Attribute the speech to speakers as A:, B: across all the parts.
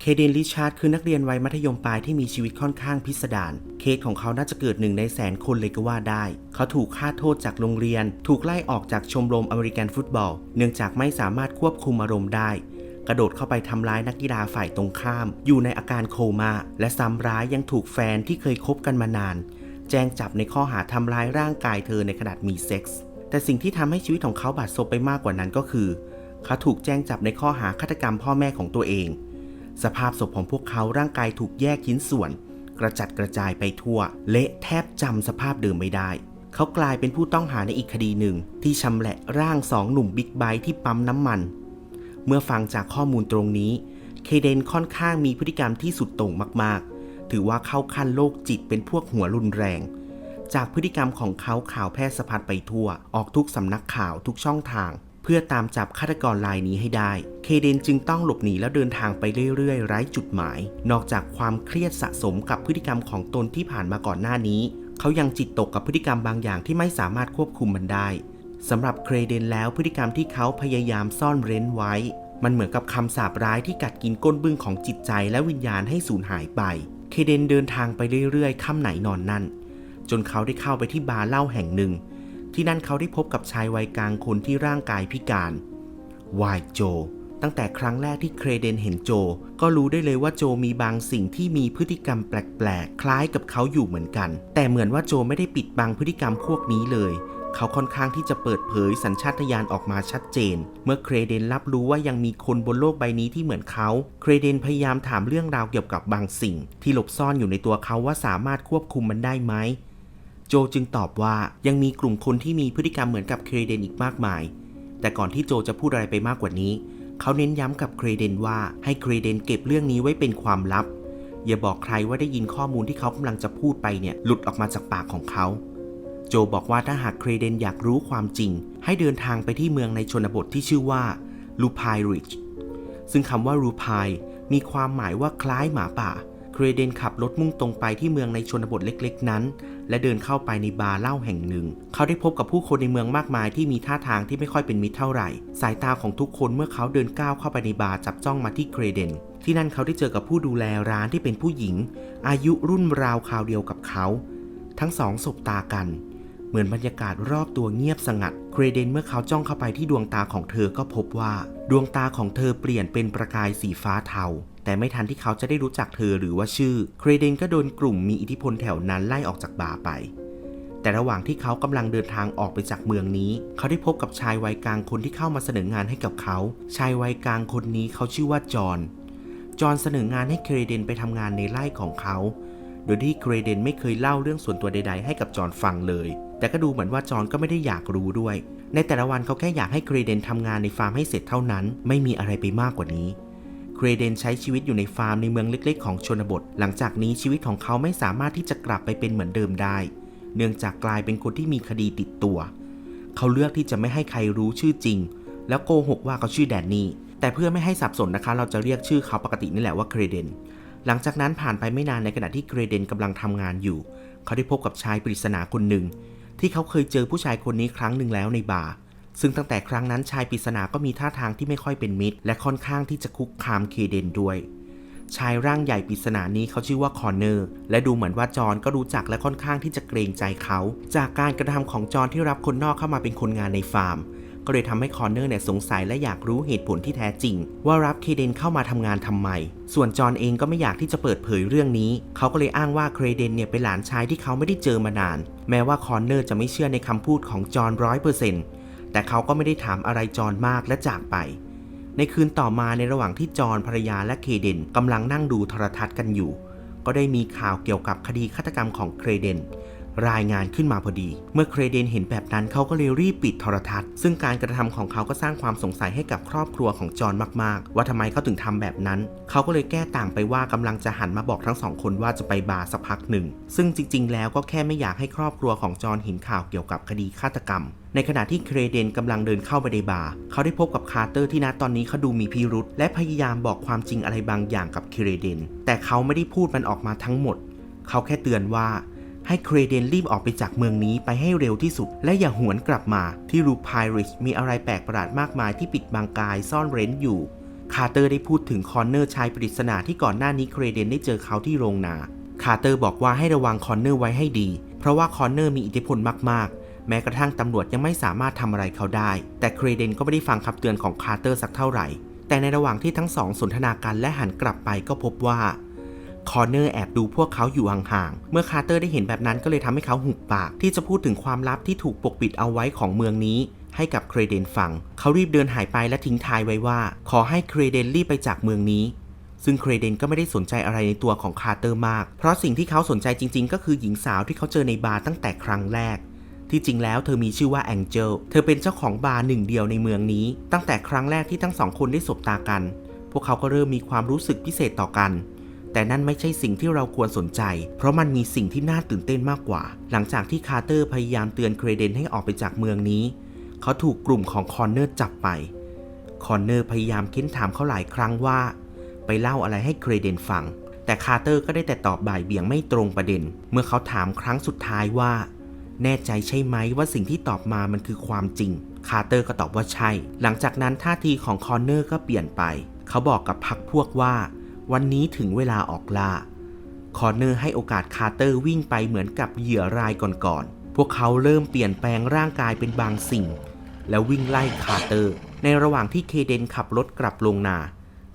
A: เคเดนริชาร์ดคือนักเรียนวัยมัธยมปลายที่มีชีวิตค่อนข้างพิสดารเคสของเขาน่าจะเกิดหนึ่งในแสนคนเลยก็ว่าได้ เขาถูกฆ่าโทษจากโรงเรียน ถูกไล่ออกจากชมรมอเมริกันฟุตบอล เนื่องจากไม่สามารถควบคุมอารมณ์ได้ กระโดดเข้าไปทำร้ายนักกีฬาฝ่ายตรงข้าม อยู่ในอาการโคม่าและซ้ำร้ายยังถูกแฟนที่เคยคบกันมานาน แจ้งจับในข้อหาทำร้ายร่างกายเธอในขณะมีเซ็กส์แต่สิ่งที่ทำให้ชีวิตของเขาบาดซบไปมากกว่านั้นก็คือเเขาถูกแจ้งจับในข้อหาฆาตกรรมพ่อแม่ของตัวเอง สภาพศพของพวกเขาร่างกายถูกแยกชิ้นส่วน กระจัดกระจายไปทั่ว เละแทบจำสภาพเดิมไม่ได้ เขากลายเป็นผู้ต้องหาในอีกคดีหนึ่ง ที่ชำแหละร่างสองหนุ่มบิ๊กไบค์ที่ปั๊มน้ำมัน เมื่อฟังจากข้อมูลตรงนี้ เคเดนค่อนข้างมีพฤติกรรมที่สุดโต่งมากๆ ถือว่าเข้าขั้นโรคจิตเป็นพวกหัวรุนแรงจากพฤติกรรมของเขาข่าวแพร่สะพัดไปทั่ว ออกทุกสำนักข่าวทุกช่องทาง เพื่อตามจับฆาตกรรายนี้ให้ได้ เคเดนจึงต้องหลบหนีแล้วเดินทางไปเรื่อยๆ ไร้จุดหมาย นอกจากความเครียดสะสมกับพฤติกรรมของตนที่ผ่านมาก่อนหน้านี้ เขายังจิตตกกับพฤติกรรมบางอย่างที่ไม่สามารถควบคุมมันได้สำหรับเครเดนแล้วพฤติกรรมที่เขาพยายามซ่อนเร้นไว้ มันเหมือนกับคำสาปร้ายที่กัดกินก้นบึ้งของจิตใจและวิญญาณให้สูญหายไป เคเดนเดินทางไปเรื่อยๆค่ำไหนนอนนั่น จนเขาได้เข้าไปที่บาร์เหล้าแห่งหนึ่ง ที่นั่นเขาได้พบกับชายวัยกลางคนที่ร่างกายพิการวายโจ ตั้งแต่ครั้งแรกที่เครเดนเห็นโจ ก็รู้ได้เลยว่าโจมีบางสิ่งที่มีพฤติกรรมแปลกๆ คล้ายกับเขาอยู่เหมือนกัน แต่เหมือนว่าโจไม่ได้ปิดบังพฤติกรรมพวกนี้เลย เขาค่อนข้างที่จะเปิดเผยสัญชาตญาณออกมาชัดเจน เมื่อเครเดนรับรู้ว่ายังมีคนบนโลกใบนี้ที่เหมือนเขา เครเดนพยายามถามเรื่องราวเกี่ยวกับบางสิ่ง ที่หลบซ่อนอยู่ในตัวเขาว่าสามารถควบคุมมันได้ไหม โจจึงตอบว่ายังมีกลุ่มคนที่มีพฤติกรรมเหมือนกับเครเดนอีกมากมาย แต่ก่อนที่โจจะพูดอะไรไปมากกว่านี้ เขาเน้นย้ำกับเครเดนว่าให้เครเดนเก็บเรื่องนี้ไว้เป็นความลับ อย่าบอกใครว่าได้ยินข้อมูลที่เขากำลังจะพูดไปเนี่ยหลุดออกมาจากปากของเขา โจบอกว่าถ้าหากเครเดนอยากรู้ความจริง ให้เดินทางไปที่เมืองในชนบทที่ชื่อว่าลูพายริดจ์ซึ่งคำว่าลูพายมีความหมายว่าคล้ายหมาป่า เครเดนขับรถมุ่งตรงไปที่เมืองในชนบทเล็กๆ นั้น และเดินเข้าไปในบาร์เหล้าแห่งหนึ่ง เขาได้พบกับผู้คนในเมืองมากมายที่มีท่าทางที่ไม่ค่อยเป็นมิตรเท่าไหร่ สายตาของทุกคนเมื่อเขาเดินก้าวเข้าไปในบาร์จับจ้องมาที่เครเดน ที่นั่นเขาได้เจอกับผู้ดูแลร้านที่เป็นผู้หญิง อายุรุ่นราวคราวเดียวกับเขา ทั้งสองสบตากัน เหมือนบรรยากาศรอบตัวเงียบสงัดเครเดนเมื่อเขาจ้องเข้าไปที่ดวงตาของเธอก็พบว่า ดวงตาของเธอเปลี่ยนเป็นประกายสีฟ้าเทา แต่ไม่ทันที่เขาจะได้รู้จักเธอหรือว่าชื่อ เครเดนก็โดนกลุ่มมีอิทธิพลแถวนั้นไล่ออกจากบาร์ไป แต่ระหว่างที่เขากำลังเดินทางออกไปจากเมืองนี้ เขาได้พบกับชายวัยกลางคนที่เข้ามาเสนองานให้กับเขา ชายวัยกลางคนนี้เขาชื่อว่าจอห์น จอห์นเสนองานให้เครเดนไปทำงานในไร่ของเขา โดยที่เครเดนไม่เคยเล่าเรื่องส่วนตัวใด ๆ ให้กับจอห์นฟังเลย แต่ก็ดูเหมือนว่าจอห์นก็ไม่ได้อยากรู้ด้วย ในแต่ละวันเขาแค่อยากให้เครเดนทำงานในฟาร์มให้เสร็จเท่านั้น ไม่มีอะไรไปมากกว่านี้ เครเดนใช้ชีวิตอยู่ในฟาร์มในเมืองเล็ก ๆ ของชนบท หลังจากนี้ชีวิตของเขาไม่สามารถที่จะกลับไปเป็นเหมือนเดิมได้ เนื่องจากกลายเป็นคนที่มีคดีติดตัว เขาเลือกที่จะไม่ให้ใครรู้ชื่อจริง แล้วโกหกว่าเขาชื่อแดนนี่ แต่เพื่อไม่ให้สับสนนะคะ เราจะเรียกชื่อเขาปกตินี่แหละว่าเครเดน หลังจากนั้นผ่านไปไม่นานในขณะที่เครเดนกำลังทำงานอยู่ เขาได้พบกับชายปริศนาคนหนึ่งที่เขาเคยเจอผู้ชายคนนี้ครั้งหนึ่งแล้วในบาร์ ซึ่งตั้งแต่ครั้งนั้นชายปริศนาก็มีท่าทางที่ไม่ค่อยเป็นมิตร และค่อนข้างที่จะคุกคามเคเดนด้วย ชายร่างใหญ่ปริศนานี้เขาชื่อว่าคอนเนอร์และดูเหมือนว่าจอห์นก็รู้จักและค่อนข้างที่จะเกรงใจเขา จากการกระทำของจอห์นที่รับคนนอกเข้ามาเป็นคนงานในฟาร์ม ก็เลยทำให้คอนเนอร์เนี่ยสงสัยและอยากรู้เหตุผลที่แท้จริง ว่ารับเคเดนเข้ามาทำงานทำไม ส่วนจอห์นเองก็ไม่อยากที่จะเปิดเผยเรื่องนี้ เขาก็เลยอ้างว่าเครเดนเนี่ยเป็นหลานชายที่เขาไม่ได้เจอมานาน แม้ว่าคอนเนอร์จะไม่เชื่อในคำพูดของจอนร้อยเปอร์เซ็นต์ แต่เขาก็ไม่ได้ถามอะไรจอนมากและจากไป ในคืนต่อมาในระหว่างที่จอนภรรยาและเคเดนกำลังนั่งดูโทรทัศน์กันอยู่ ก็ได้มีข่าวเกี่ยวกับคดีฆาตกรรมของเครเดน รายงานขึ้นมาพอดี เมื่อเครเดนเห็นแบบนั้นเขาก็เลยรีบปิดโทรทัศน์ ซึ่งการกระทำของเขาก็สร้างความสงสัยให้กับครอบครัวของจอห์นมากๆ ว่าทำไมเขาถึงทำแบบนั้น เขาก็เลยแก้ต่างไปว่ากำลังจะหันมาบอกทั้งสองคนว่าจะไปบาร์สักพักหนึ่ง ซึ่งจริง ๆ แล้วก็แค่ไม่อยากให้ครอบครัวของจอห์นเห็นข่าวเกี่ยวกับคดีฆาตกรรมในขณะที่เครเดนกำลังเดินเข้าไปในบาร์ เขาได้พบกับคาร์เตอร์ที่ณตอนนี้เขาดูมีพิรุษและพยายามบอกความจริงอะไรบางอย่างกับเครเดน แต่เขาไม่ได้พูดมันออกมาทั้งหมด เขาแค่เตือนว่า ให้เครเดนรีบออกไปจากเมืองนี้ไปให้เร็วที่สุด และอย่าหวนกลับมาที่รูพายริชมีอะไรแปลกประหลาดมากมายที่ปิดบังกายซ่อนเร้นอยู่ คาร์เตอร์ได้พูดถึงคอนเนอร์ชายปริศนาที่ก่อนหน้านี้เครเดนได้เจอเขาที่โรงนา คาร์เตอร์บอกว่าให้ระวังคอนเนอร์ไว้ให้ดี เพราะว่าคอนเนอร์มีอิทธิพลมากๆ แม้กระทั่งตำรวจยังไม่สามารถทำอะไรเขาได้ แต่เครเดนก็ไม่ได้ฟังคำเตือนของคาร์เตอร์สักเท่าไหร่ แต่ในระหว่างที่ทั้งสองสนทนากันและหันกลับไปก็พบว่า คอร์เนอร์แอบดูพวกเขาอยู่ห่างๆ เมื่อคาร์เตอร์ได้เห็นแบบนั้นก็เลยทำให้เขาหุบปาก ที่จะพูดถึงความลับที่ถูกปกปิดเอาไว้ของเมืองนี้ ให้กับเครเดนฟัง เขารีบเดินหายไปและทิ้งทายไว้ว่า ขอให้เครเดนรีบไปจากเมืองนี้ ซึ่งเครเดนก็ไม่ได้สนใจอะไรในตัวของคาร์เตอร์มาก เพราะสิ่งที่เขาสนใจจริง ๆ ก็คือหญิงสาวที่เขาเจอในบาร์ตั้งแต่ครั้งแรกที่จริงแล้วเธอมีชื่อว่าแองเจล เธอเป็นเจ้าของบาร์หนึ่งเดียวในเมืองนี้ ตั้งแต่ครั้งแรกที่ทั้งสองคนได้สบตากัน พวกเขาก็เริ่มมีความรู้สึกพิเศษต่อกัน แต่นั่นไม่ใช่สิ่งที่เราควรสนใจ เพราะมันมีสิ่งที่น่าตื่นเต้นมากกว่า หลังจากที่คาร์เตอร์พยายามเตือนเครเดนให้ออกไปจากเมืองนี้ เขาถูกกลุ่มของคอนเนอร์จับไป คอนเนอร์พยายามเค้นถามเขาหลายครั้งว่า ไปเล่าอะไรให้เครเดนฟัง แต่คาร์เตอร์ก็ได้แต่ตอบบ่ายเบี่ยงไม่ตรงประเด็น เมื่อเขาถามครั้งสุดท้ายว่า แน่ใจใช่ไหมว่าสิ่งที่ตอบมามันคือความจริง คาร์เตอร์ก็ตอบว่าใช่ หลังจากนั้นท่าทีของคอนเนอร์ก็เปลี่ยนไป เขาบอกกับพักพวกว่า วันนี้ถึงเวลาออกล่า คอนเนอร์ให้โอกาสคาร์เตอร์วิ่งไปเหมือนกับเหยื่อรายก่อนๆ พวกเขาเริ่มเปลี่ยนแปลงร่างกายเป็นบางสิ่ง แล้ววิ่งไล่คาร์เตอร์ ในระหว่างที่เคเดนขับรถกลับลงนา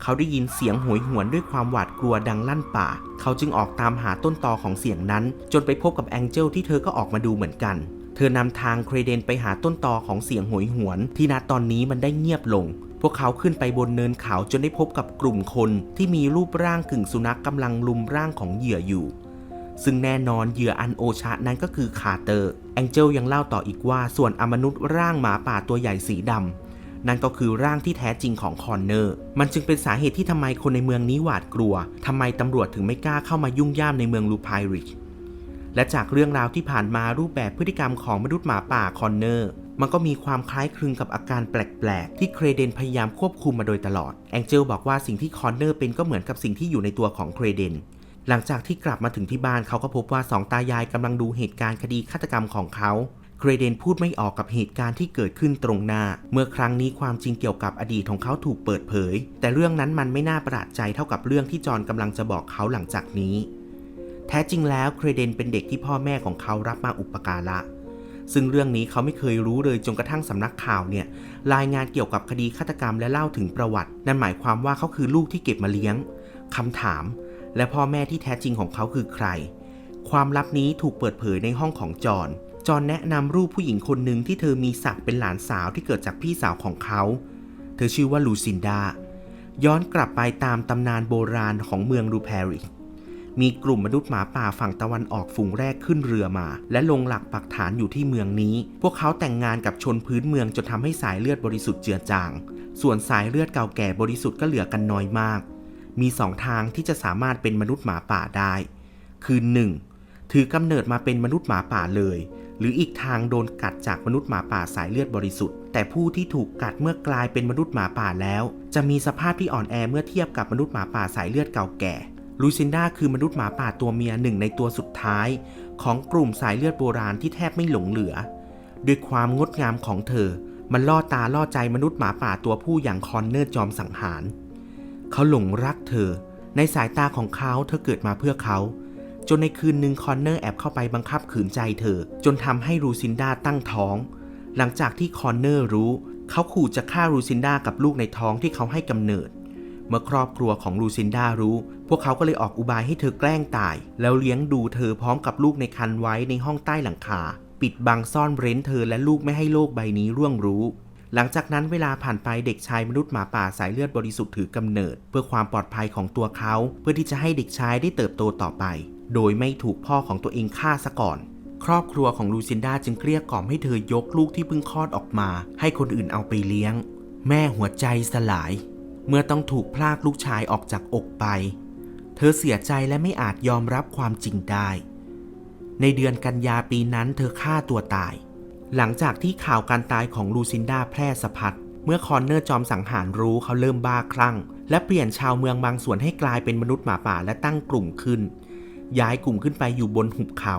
A: เขาได้ยินเสียงหวยหวนด้วยความหวาดกลัวดังลั่นป่า เขาจึงออกตามหาต้นตอของเสียงนั้น จนไปพบกับแองเจลที่เธอก็ออกมาดูเหมือนกัน เธอนำทางเครเดนไปหาต้นตอของเสียงหวยหวน ที่ณตอนนี้มันได้เงียบลง วกเขาขึ้นไปบนเนินเขาจนได้พบกับกลุ่มคนที่มีรูปร่างกึ่งสุนัขกำลังลุมร่างของเหยื่ออยู่ ซึ่งแน่นอนเหยื่ออันโอชะนั้นก็คือคาเตอร์แองเจลยังเล่าต่ออีกว่าส่วนอมนุษย์ร่างหมาป่าตัวใหญ่สีดำนั่นก็คือร่างที่แท้จริงของคอนเนอร์ มันจึงเป็นสาเหตุที่ทำไมคนในเมืองนี้หวาดกลัวทำไมตำรวจถึงไม่กล้าเข้ามายุ่งย่ามในเมืองลูพายริชและจากเรื่องราวที่ผ่านมารูปแบบพฤติกรรมของมนุษย์หมาป่าคอนเนอร์ มันก็มีความคล้ายคลึงกับอาการแปลกๆ ที่เครเดนพยายามควบคุมมาโดยตลอด แองเจลบอกว่าสิ่งที่คอนเนอร์เป็นก็เหมือนกับสิ่งที่อยู่ในตัวของเครเดน หลังจากที่กลับมาถึงที่บ้านเขาก็พบว่าสองตายายกำลังดูเหตุการณ์คดีฆาตกรรมของเขาเกรเดนพูดไม่ออกกับเหตุการณ์ที่เกิดขึ้นตรงหน้า เมื่อครั้งนี้ความจริงเกี่ยวกับอดีตของเขาถูกเปิดเผย แต่เรื่องนั้นมันไม่น่าประหลาดใจเท่ากับเรื่องที่จอห์นกำลังจะบอกเขาหลังจากนี้ แท้จริงแล้วเครเดนเป็นเด็กที่พ่อแม่ของเขารับมาอุปการะ ซึ่งเรื่องนี้เขาไม่เคยรู้เลยจนกระทั่งสำนักข่าวเนี่ยรายงานเกี่ยวกับคดีฆาตกรรมและเล่าถึงประวัติ นั่นหมายความว่าเขาคือลูกที่เก็บมาเลี้ยงคำถาม และพ่อแม่ที่แท้จริงของเขาคือใคร ความลับนี้ถูกเปิดเผยในห้องของจอห์นจอห์นแนะนำรูปผู้หญิงคนหนึ่งที่เธอมีศักดิ์เป็นหลานสาวที่เกิดจากพี่สาวของเขา เธอชื่อว่าลูซินดาย้อนกลับไปตามตำนานโบราณของเมืองรูแพริช มีกลุ่มมนุษย์หมาป่าฝั่งตะวันออกฝูงแรกขึ้นเรือมา และลงหลักปักฐานอยู่ที่เมืองนี้ พวกเขาแต่งงานกับชนพื้นเมืองจนทำให้สายเลือดบริสุทธิ์เจือจาง ส่วนสายเลือดเก่าแก่บริสุทธิ์ก็เหลือกันน้อยมาก มีสองทางที่จะสามารถเป็นมนุษย์หมาป่าได้ คือ 1. ถือกำเนิดมาเป็นมนุษย์หมาป่าเลย หรืออีกทางโดนกัดจากมนุษย์หมาป่าสายเลือดบริสุทธิ์ แต่ผู้ที่ถูกกัดเมื่อกลายเป็นมนุษย์หมาป่าแล้ว จะมีสภาพที่อ่อนแอเมื่อเทียบกับมนุษย์หมาป่าสายเลือดเก่าแก่ ลูซินดาคือมนุษย์หมาป่าตัวเมียหนึ่งในตัวสุดท้าย ของกลุ่มสายเลือดโบราณที่แทบไม่หลงเหลือ ด้วยความงดงามของเธอ มันล่อตาล่อใจมนุษย์หมาป่าตัวผู้อย่างคอนเนอร์จอมสังหาร เขาหลงรักเธอ ในสายตาของเขาเธอเกิดมาเพื่อเขา จนในคืนหนึ่งคอนเนอร์แอบเข้าไปบังคับขืนใจเธอ จนทำให้รูซินดาตั้งท้อง หลังจากที่คอนเนอร์รู้ เขาขู่จะฆ่ารูซินดากับลูกในท้องที่เขาให้กำเนิด เมื่อครอบครัวของลูซินดารู้ พวกเขาก็เลยออกอุบายให้เธอแกล้งตาย แล้วเลี้ยงดูเธอพร้อมกับลูกในครรภ์ไว้ในห้องใต้หลังคา ปิดบังซ่อนเร้นเธอและลูกไม่ให้โลกใบนี้ร่วงรู้ หลังจากนั้นเวลาผ่านไปเด็กชายมนุษย์หมาป่าสายเลือดบริสุทธิ์ถือกำเนิด เพื่อความปลอดภัยของตัวเขา เพื่อที่จะให้เด็กชายได้เติบโตต่อไป โดยไม่ถูกพ่อของตัวเองฆ่าซะก่อนครอบครัวของลูซินดาจึงเกลี้ยกล่อมให้เธอยกลูกที่เพิ่งคลอดออกมา ให้คนอื่นเอาไปเลี้ยง แม่หัวใจสลาย เมื่อต้องถูกพลากลูกชายออกจากอกไป เธอเสียใจและไม่อาจยอมรับความจริงได้ ในเดือนกันยาปีนั้นเธอฆ่าตัวตาย หลังจากที่ข่าวการตายของลูซินดาแพร่สะพัดเมื่อคอนเนอร์จอมสังหารรู้เขาเริ่มบ้าคลั่ง และเปลี่ยนชาวเมืองบางส่วนให้กลายเป็นมนุษย์หมาป่าและตั้งกลุ่มขึ้น ย้ายกลุ่มขึ้นไปอยู่บนหุบเขา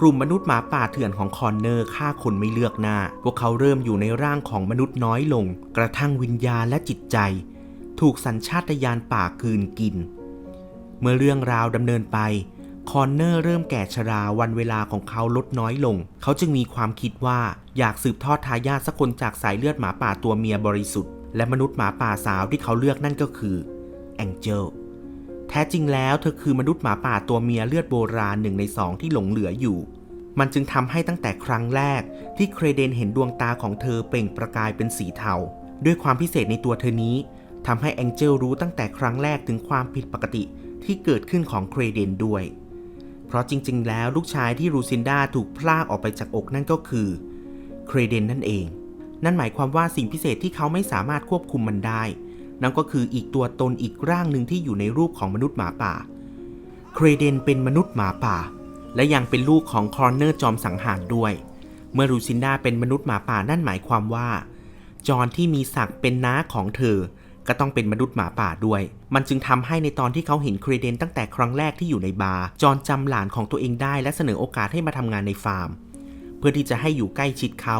A: กลุ่มมนุษย์หมาป่าเถื่อนของคอนเนอร์ฆ่าคนไม่เลือกหน้า พวกเขาเริ่มอยู่ในร่างของมนุษย์น้อยลง กระทั่งวิญญาณและจิตใจ ถูกสัญชาตญาณป่ากลืนกิน เมื่อเรื่องราวดำเนินไป คอนเนอร์เริ่มแก่ชราวันเวลาของเขาลดน้อยลง เขาจึงมีความคิดว่าอยากสืบทอดทายาทสักคนจากสายเลือดหมาป่าตัวเมียบริสุทธิ์ และมนุษย์หมาป่าสาวที่เขาเลือกนั่นก็คือแองเจลแท้จริงแล้วเธอคือมนุษย์หมาป่าตัวเมียเลือดโบราณหนึ่งในสองที่หลงเหลืออยู่ มันจึงทำให้ตั้งแต่ครั้งแรกที่เครเดนเห็นดวงตาของเธอเปล่งประกายเป็นสีเทา ด้วยความพิเศษในตัวเธอนี้ ทำให้แองเจลรู้ตั้งแต่ครั้งแรกถึงความผิดปกติที่เกิดขึ้นของเครเดนด้วย เพราะจริงๆ แล้วลูกชายที่รูซินดาถูกพลากออกไปจากอกนั่นก็คือเครเดนนั่นเอง นั่นหมายความว่าสิ่งพิเศษที่เขาไม่สามารถควบคุมมันได้ นั่นก็คืออีกตัวตนอีกร่างหนึ่งที่อยู่ในรูปของมนุษย์หมาป่า เครเดนเป็นมนุษย์หมาป่า และยังเป็นลูกของคอร์เนอร์จอมสังหารด้วย เมื่อรูซินดาเป็นมนุษย์หมาป่านั่นหมายความว่า จอนที่มีศักดิ์เป็นน้าของเธอ ก็ต้องเป็นมนุษย์หมาป่าด้วย มันจึงทำให้ในตอนที่เขาเห็นเครเดนตั้งแต่ครั้งแรกที่อยู่ในบาร์จอนจำหลานของตัวเองได้และเสนอโอกาสให้มาทำงานในฟาร์ม เพื่อที่จะให้อยู่ใกล้ชิดเขา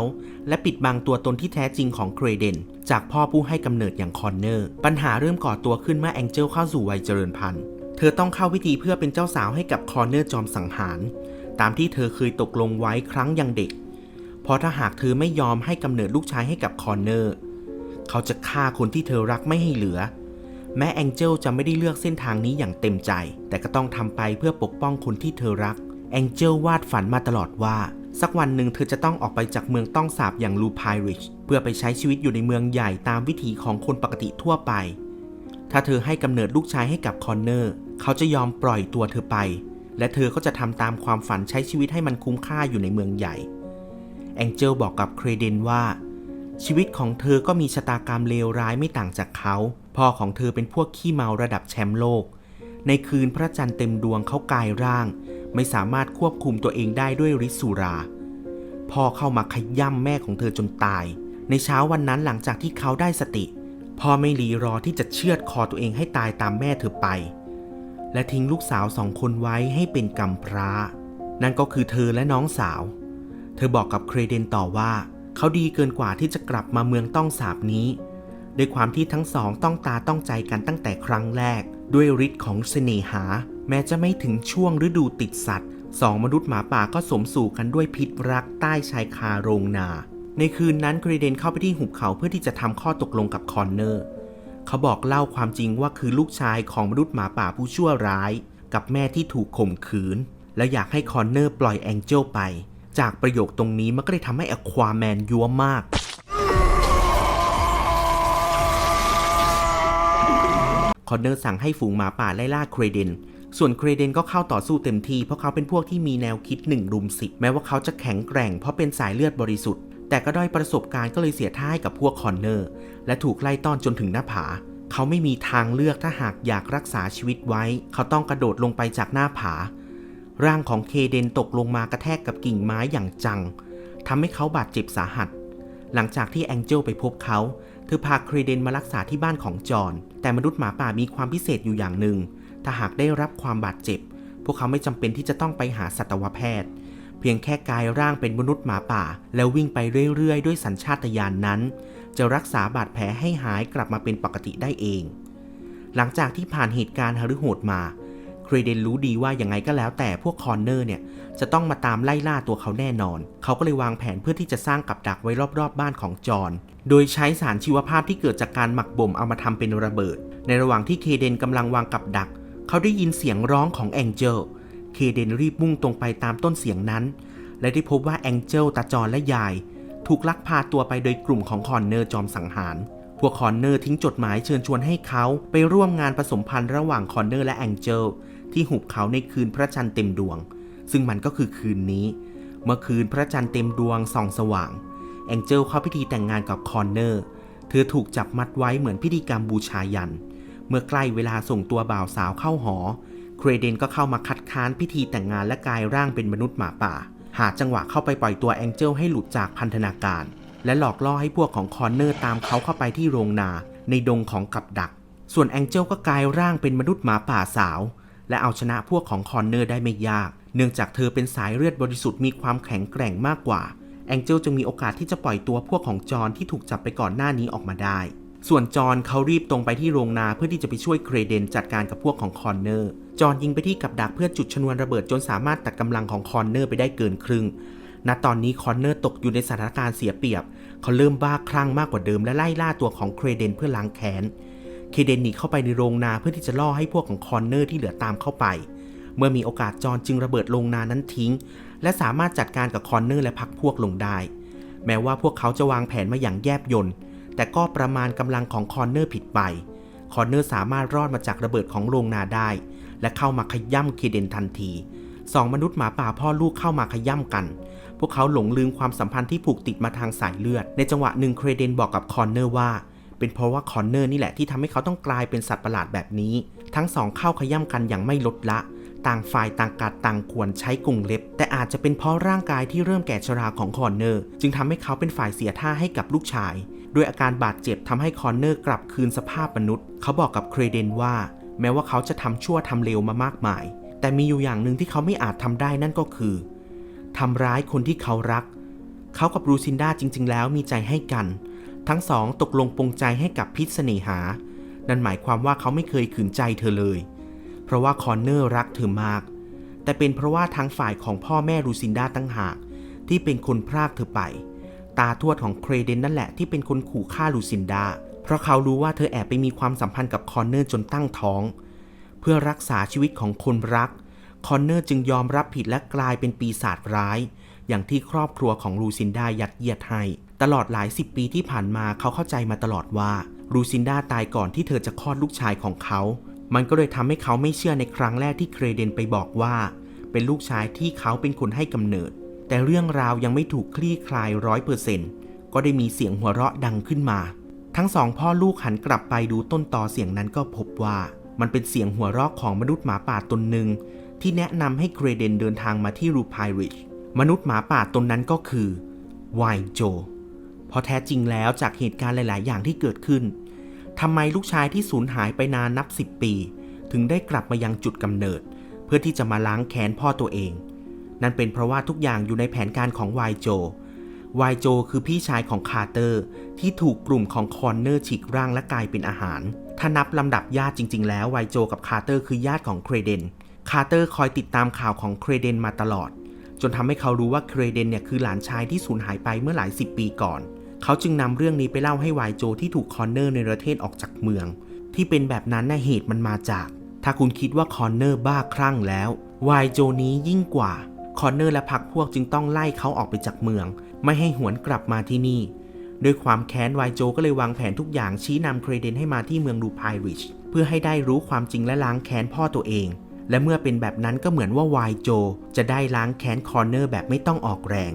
A: และปิดบังตัวตนที่แท้จริงของเครเดน จากพ่อผู้ให้กำเนิดอย่างคอนเนอร์ ปัญหาเริ่มก่อตัวขึ้นเมื่อแองเจลเข้าสู่วัยเจริญพันธุ์เธอต้องเข้าพิธีเพื่อเป็นเจ้าสาวให้กับคอนเนอร์จอมสังหาร ตามที่เธอเคยตกลงไว้ครั้งยังเด็ก เพราะถ้าหากเธอไม่ยอมให้กำเนิดลูกชายให้กับคอนเนอร์ เขาจะฆ่าคนที่เธอรักไม่ให้เหลือ แม้แองเจลจะไม่ได้เลือกเส้นทางนี้อย่างเต็มใจ แต่ก็ต้องทำไปเพื่อปกป้องคนที่เธอรัก แองเจลวาดฝันมาตลอดว่า สักวันหนึ่งเธอจะต้องออกไปจากเมืองต้องสาบอย่างลูพายริชเพื่อไปใช้ชีวิตอยู่ในเมืองใหญ่ตามวิถีของคนปกติทั่วไป ถ้าเธอให้กำเนิดลูกชายให้กับคอนเนอร์ เขาจะยอมปล่อยตัวเธอไป และเธอก็จะทำตามความฝันใช้ชีวิตให้มันคุ้มค่าอยู่ในเมืองใหญ่แองเจลบอกกับเครเดนว่า ชีวิตของเธอก็มีชะตากรรมเลวร้ายไม่ต่างจากเขา พ่อของเธอเป็นพวกขี้เมาระดับแชมป์โลก ในคืนพระจันทร์เต็มดวงเขากายร่าง ไม่สามารถควบคุมตัวเองได้ด้วยฤทธิ์สุรา พ่อเข้ามาขย่ำแม่ของเธอจนตาย ในเช้าวันนั้นหลังจากที่เขาได้สติ พ่อไม่รีรอที่จะเชือดคอตัวเองให้ตายตามแม่เธอไป และทิ้งลูกสาวสองคนไว้ให้เป็นกำพร้า นั่นก็คือเธอและน้องสาว เธอบอกกับเครเดนต่อว่า เขาดีเกินกว่าที่จะกลับมาเมืองต้องสาบนี้ด้วยความที่ทั้งสองต้องตาต้องใจกันตั้งแต่ครั้งแรก ด้วยฤทธิ์ของเสน่หา แม้จะไม่ถึงช่วงฤดูติดสัตว์สองมนุษย์หมาป่าก็สมสู่กันด้วยพิษรักใต้ชายคาโรงนา ในคืนนั้นเครเดนเข้าไปที่หุบเขาเพื่อที่จะทำข้อตกลงกับคอนเนอร์ เขาบอกเล่าความจริงว่าคือลูกชายของมนุษย์หมาป่าผู้ชั่วร้าย กับแม่ที่ถูกข่มขืน และอยากให้คอนเนอร์ปล่อยแองเจลไป จากประโยคตรงนี้มันก็เลยทำให้อควาแมนยั่วมาก คอนเนอร์สั่งให้ฝูงหมาป่าไล่ล่าเครเดน ส่วนเครเดนก็เข้าต่อสู้เต็มที่เพราะเขาเป็นพวกที่มีแนวคิดหนึ่งรุมสิบแม้ว่าเขาจะแข็งแกร่งเพราะเป็นสายเลือดบริสุทธิ์ แต่ก็ด้อยประสบการณ์ก็เลยเสียท่าให้กับพวกคอนเนอร์ และถูกไล่ต้อนจนถึงหน้าผา เขาไม่มีทางเลือกถ้าหากอยากรักษาชีวิตไว้ เขาต้องกระโดดลงไปจากหน้าผา ร่างของเคเดนตกลงมากระแทกกับกิ่งไม้อย่างจังทำให้เขาบาดเจ็บสาหัส หลังจากที่แองเจลไปพบเขา เธอพาเคเดนมารักษาที่บ้านของจอห์นแต่มนุษย์หมาป่ามีความพิเศษอยู่อย่างหนึ่ง ถ้าหากได้รับความบาดเจ็บ พวกเขาไม่จำเป็นที่จะต้องไปหาสัตวแพทย์ เพียงแค่กายร่างเป็นมนุษย์หมาป่า แล้ววิ่งไปเรื่อยๆ ด้วยสัญชาตญาณนนั้น จะรักษาบาดแผลให้หายกลับมาเป็นปกติได้เอง หลังจากที่ผ่านเหตุการณ์หฤโหดมา ครเดนรู้ดีว่ายังไงก็แล้วแต่พวกคอนเนอร์เนี่ยจะต้องมาตามไล่ล่าตัวเขาแน่นอน เขาก็เลยวางแผนเพื่อที่จะสร้างกับดักไว้รอบๆบบ้านของจอห์นโดยใช้สารชีวภาพที่เกิดจากการหมักบ่มเอามาทำเป็นระเบิด ในระหว่างที่เคเดนกำลังวางกับดัก เขาได้ยินเสียงร้องของแองเจลเคเดนรีบมุ่งตรงไปตามต้นเสียงนั้น และได้พบว่าแองเจลตาจอนและยาย ถูกลักพาตัวไปโดยกลุ่มของคอนเนอร์จอมสังหารพวกคอนเนอร์ทิ้งจดหมายเชิญชวนให้เขาไปร่วมงานผสมพันธ์ระหว่างคอนเนอร์และแองเจล ที่หุบเขาในคืนพระจันทร์เต็มดวง ซึ่งมันก็คือคืนนี้ เมื่อคืนพระจันทร์เต็มดวงส่องสว่าง แองเจลเข้าพิธีแต่งงานกับคอนเนอร์ เธอถูกจับมัดไว้เหมือนพิธีกรรมบูชายัน เมื่อใกล้เวลาส่งตัวบ่าวสาวเข้าหอ เครเดนก็เข้ามาคัดค้านพิธีแต่งงานและกายร่างเป็นมนุษย์หมาป่า หาจังหวะเข้าไปปล่อยตัวแองเจลให้หลุดจากพันธนาการ และหลอกล่อให้พวกของคอนเนอร์ตามเขาเข้าไปที่โรงนา ในดงของกับดักส่วนแองเจลก็กลายร่างเป็นมนุษย์หมาป่าสาว และเอาชนะพวกของคอนเนอร์ได้ไม่ยาก เนื่องจากเธอเป็นสายเลือดบริสุทธิ์มีความแข็งแกร่งมากกว่า แองเจลจึงมีโอกาสที่จะปล่อยตัวพวกของจอห์นที่ถูกจับไปก่อนหน้านี้ออกมาได้ ส่วนจอห์นเขารีบตรงไปที่โรงนาเพื่อที่จะไปช่วยเครเดนจัดการกับพวกของคอนเนอร์ จอห์นยิงไปที่กับดักเพื่อจุดชนวนระเบิดจนสามารถตัดกำลังของคอนเนอร์ไปได้เกินครึ่งณตอนนี้คอนเนอร์ตกอยู่ในสถานการณ์เสียเปรียบ เขาเริ่มบ้าคลั่งมากกว่าเดิมและไล่ล่าตัวของเครเดนเพื่อล้างแค้น เคเดนหนีเข้าไปในโรงนาเพื่อที่จะล่อให้พวกของคอนเนอร์ที่เหลือตามเข้าไป เมื่อมีโอกาสจอนจึงระเบิดโรงนานั้นทิ้ง และสามารถจัดการกับคอนเนอร์และพักพวกลงได้ แม้ว่าพวกเขาจะวางแผนมาอย่างแยบยลแต่ก็ประมาณกำลังของคอนเนอร์ผิดไป คอนเนอร์สามารถรอดมาจากระเบิดของโรงนาได้ และเข้ามาขย่ำเคเดนทันทีสองมนุษย์หมาป่าพ่อลูกเข้ามาขย่ำกัน พวกเขาหลงลืมความสัมพันธ์ที่ผูกติดมาทางสายเลือด ในจังหวะหนึ่งเครเดนบอกกับคอนเนอร์ว่า เป็นเพราะว่าคอนเนอร์นี่แหละที่ทำให้เขาต้องกลายเป็นสัตว์ประหลาดแบบนี้ ทั้งสองเข้าขย่ำกันอย่างไม่ลดละ ต่างฝ่ายต่างกัดต่างควรใช้กรงเล็บ แต่อาจจะเป็นเพราะร่างกายที่เริ่มแก่ชราของคอนเนอร์ จึงทำให้เขาเป็นฝ่ายเสียท่าให้กับลูกชาย ด้วยอาการบาดเจ็บทำให้คอนเนอร์กลับคืนสภาพมนุษย์ เขาบอกกับเครเดนว่า แม้ว่าเขาจะทำชั่วทำเลวมามากมาย แต่มีอยู่อย่างหนึ่งที่เขาไม่อาจทำได้นั่นก็คือทำร้ายคนที่เขารัก เขากับรูซินดาจริง ๆ แล้วมีใจให้กัน ทั้งสองตกลงปรงใจให้กับพิษเสน่หา นั่นหมายความว่าเขาไม่เคยขืนใจเธอเลย เพราะว่าคอนเนอร์รักเธอมาก แต่เป็นเพราะว่าทางฝ่ายของพ่อแม่รูซินดาตั้งหาก ที่เป็นคนพรากเธอไป ตาทวดของเครเดนนั่นแหละที่เป็นคนขู่ฆ่าลูซินดา เพราะเขารู้ว่าเธอแอบไปมีความสัมพันธ์กับคอนเนอร์จนตั้งท้อง เพื่อรักษาชีวิตของคนรัก คอนเนอร์จึงยอมรับผิดและกลายเป็นปีศาจร้าย อย่างที่ครอบครัวของลูซินดายัดเยียดให้ ตลอดหลายสิบปีที่ผ่านมาเขาเข้าใจมาตลอดว่าลูซินดาตายก่อนที่เธอจะคลอดลูกชายของเขา มันก็เลยทำให้เขาไม่เชื่อในครั้งแรกที่เครเดนไปบอกว่า เป็นลูกชายที่เขาเป็นคนให้กำเนิด แต่เรื่องราวยังไม่ถูกคลี่คลายร้อยเปอร์เซนต์ก็ได้มีเสียงหัวเราะดังขึ้นมา ทั้งสองพ่อลูกหันกลับไปดูต้นตอเสียงนั้นก็พบว่า มันเป็นเสียงหัวเราะของมนุษย์หมาป่าตนหนึ่งที่แนะนำให้เกรเดนเดินทางมาที่รูพายริชมนุษย์หมาป่าตนนั้นก็คือไวโจ เพราะแท้จริงแล้วจากเหตุการณ์หลาย ๆ อย่างที่เกิดขึ้นทำไมลูกชายที่สูญหายไปนานนับสิบปี ถึงได้กลับมายังจุดกำเนิด เพื่อที่จะมาล้างแค้นพ่อตัวเอง นั่นเป็นเพราะว่าทุกอย่างอยู่ในแผนการของไวโจไวโจคือพี่ชายของคาร์เตอร์ ที่ถูกกลุ่มของคอนเนอร์ฉีกร่างและกลายเป็นอาหาร ถ้านับลำดับญาติจริง ๆ แล้วไวโจกับคาร์เตอร์คือญาติของเครเดน คาร์เตอร์คอยติดตามข่าวของเครเดนมาตลอด จนทำให้เขารู้ว่าเครเดนเนี่ยคือหลานชายที่สูญหายไปเมื่อหลายสิบปีก่อน เขาจึงนำเรื่องนี้ไปเล่าให้ไวโจที่ถูกคอนเนอร์ในประเทศออกจากเมือง ที่เป็นแบบนั้นน่ะเหตุมันมาจาก ถ้าคุณคิดว่าคอนเนอร์บ้าคลั่งแล้วไวโจนี้ยิ่งกว่าคอนเนอร์และพรรคพวกจึงต้องไล่เขาออกไปจากเมือง ไม่ให้หวนกลับมาที่นี่ด้วยความแค้นไวโจก็เลยวางแผนทุกอย่างชี้นำเครเดนให้มาที่เมืองลูพายริชเพื่อให้ได้รู้ความจริงและล้างแค้นพ่อตัวเอง และเมื่อเป็นแบบนั้นก็เหมือนว่าไวโจ จะได้ล้างแค้นคอนเนอร์แบบไม่ต้องออกแรง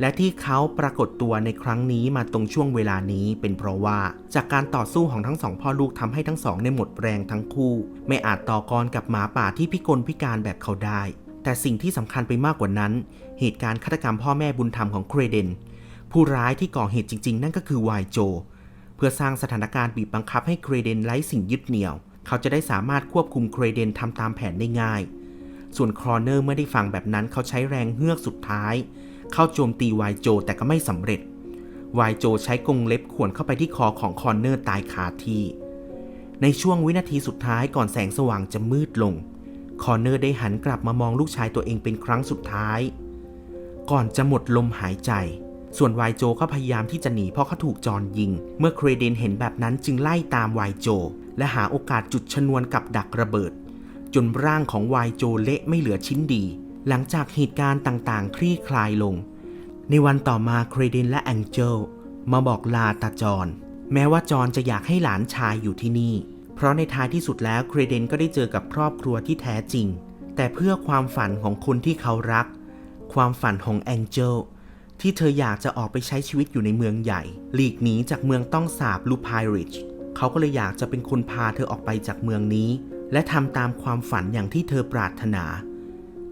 A: และที่เขาปรากฏตัวในครั้งนี้มาตรงช่วงเวลานี้เป็นเพราะว่าจากการต่อสู้ของทั้งสองพ่อลูกทำให้ทั้งสองในหมดแรงทั้งคู่ ไม่อาจต่อกรกับหมาป่าที่พิกลพิการแบบเขาได้ แต่สิ่งที่สำคัญไปมากกว่านั้น เหตุการณ์ฆาตกรรมพ่อแม่บุญธรรมของเครเดน ผู้ร้ายที่ก่อเหตุจริง ๆ นั่นก็คือไวโจ เพื่อสร้างสถานการณ์บีบบังคับให้เครเดนไร้สิ่งยึดเหนี่ยว เขาจะได้สามารถควบคุมเครเดนทำตามแผนได้ง่าย ส่วนครอเนอร์เมื่อได้ฟังแบบนั้นเขาใช้แรงเฮือกสุดท้าย เข้าโจมตีไวโจแต่ก็ไม่สำเร็จไวโจใช้กรงเล็บข่วนเข้าไปที่คอของคอนเนอร์ตายคาที่ ในช่วงวินาทีสุดท้ายก่อนแสงสว่างจะมืดลง คอนเนอร์ได้หันกลับมามองลูกชายตัวเองเป็นครั้งสุดท้าย ก่อนจะหมดลมหายใจ ส่วนไวโจก็พยายามที่จะหนีเพราะเขาถูกจอนยิง เมื่อเครเดนเห็นแบบนั้นจึงไล่ตามไวโจ และหาโอกาสจุดชนวนกับดักระเบิด จนร่างของไวโจเละไม่เหลือชิ้นดี หลังจากเหตุการณ์ต่างๆ คลี่คลายลง ในวันต่อมาเครเดนและแองเจลมาบอกลาตาจอนแม้ว่าจอนจะอยากให้หลานชายอยู่ที่นี่ เพราะในท้ายที่สุดแล้วเครเดนก็ได้เจอกับครอบครัวที่แท้จริง แต่เพื่อความฝันของคนที่เขารัก ความฝันของแองเจลที่เธออยากจะออกไปใช้ชีวิตอยู่ในเมืองใหญ่ หลีกหนีจากเมืองต้องสาบลูพายริชเขาก็เลยอยากจะเป็นคนพาเธอออกไปจากเมืองนี้ และทำตามความฝันอย่างที่เธอปรารถนา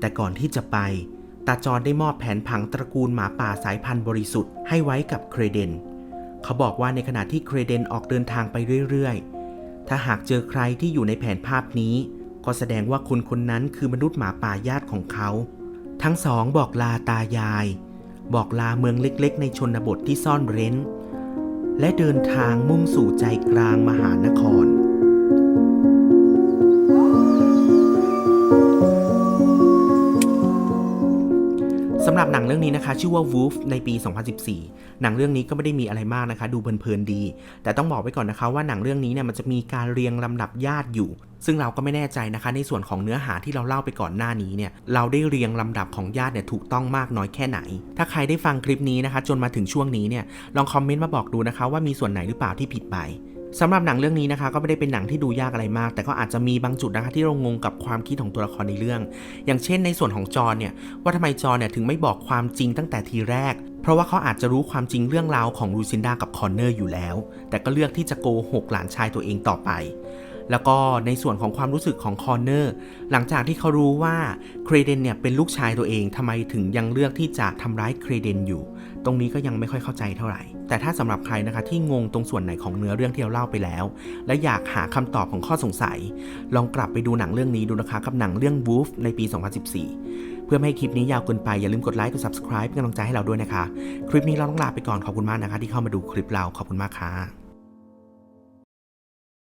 A: แต่ก่อนที่จะไป ตาจอนได้มอบแผนผังตระกูลหมาป่าสายพันธุ์บริสุทธิ์ให้ไว้กับเครเดน เขาบอกว่าในขณะที่เครเดนออกเดินทางไปเรื่อยๆ ถ้าหากเจอใครที่อยู่ในแผนภาพนี้ ก็แสดงว่าคนคนนั้นคือมนุษย์หมาป่าญาติของเขา ทั้งสองบอกลาตายาย บอกลาเมืองเล็กๆ ในชนบทที่ซ่อนเร้น และเดินทางมุ่งสู่ใจกลางมหานครำหรับหนังเรื่องนี้นะคะ ชื่อว่า Wolf ในปี 2014 หนังเรื่องนี้ก็ไม่ได้มีอะไรมากนะคะ ดูเพลินๆดี แต่ต้องบอกไว้ก่อนนะคะว่าหนังเรื่องนี้เนี่ยมันจะมีการเรียงลำดับญาติอยู่ ซึ่งเราก็ไม่แน่ใจนะคะ ในส่วนของเนื้อหาที่เราเล่าไปก่อนหน้านี้เนี่ยเราได้เรียงลำดับของญาติเนี่ยถูกต้องมากน้อยแค่ไหน ถ้าใครได้ฟังคลิปนี้นะคะ จนมาถึงช่วงนี้เนี่ยลองคอมเมนต์มาบอกดูนะคะว่ามีส่วนไหนหรือเปล่าที่ผิดไป สำหรับหนังเรื่องนี้นะคะก็ไม่ได้เป็นหนังที่ดูยากอะไรมาก แต่ก็อาจจะมีบางจุดนะคะที่เรางงกับความคิดของตัวละครในเรื่อง อย่างเช่นในส่วนของจอห์นเนี่ยว่าทำไมจอห์นเนี่ยถึงไม่บอกความจริงตั้งแต่ทีแรก เพราะว่าเขาอาจจะรู้ความจริงเรื่องราวของลูซินดากับคอนเนอร์อยู่แล้ว แต่ก็เลือกที่จะโกหกหลานชายตัวเองต่อไป แล้วก็ในส่วนของความรู้สึกของคอนเนอร์หลังจากที่เขารู้ว่าเครเดนเนี่ยเป็นลูกชายตัวเองทำไมถึงยังเลือกที่จะทำร้ายเครเดนอยู่ ตรงนี้ก็ยังไม่ค่อยเข้าใจเท่าไหร่ แต่ถ้าสำหรับใครนะคะที่งงตรงส่วนไหนของเนื้อเรื่องที่เราเล่าไปแล้ว และอยากหาคำตอบของข้อสงสัย ลองกลับไปดูหนังเรื่องนี้ดูนะคะกับหนังเรื่อง Wolf ในปี 2014 เพื่อไม่ให้คลิปนี้ยาวเกินไปอย่าลืมกดไลค์กด subscribe เป็นกำลังใจให้เราด้วยนะคะ คลิปนี้เราต้องลาไปก่อนขอบคุณมากนะคะ ที่เข้ามาดูคลิปเราขอบคุณมากค่ะ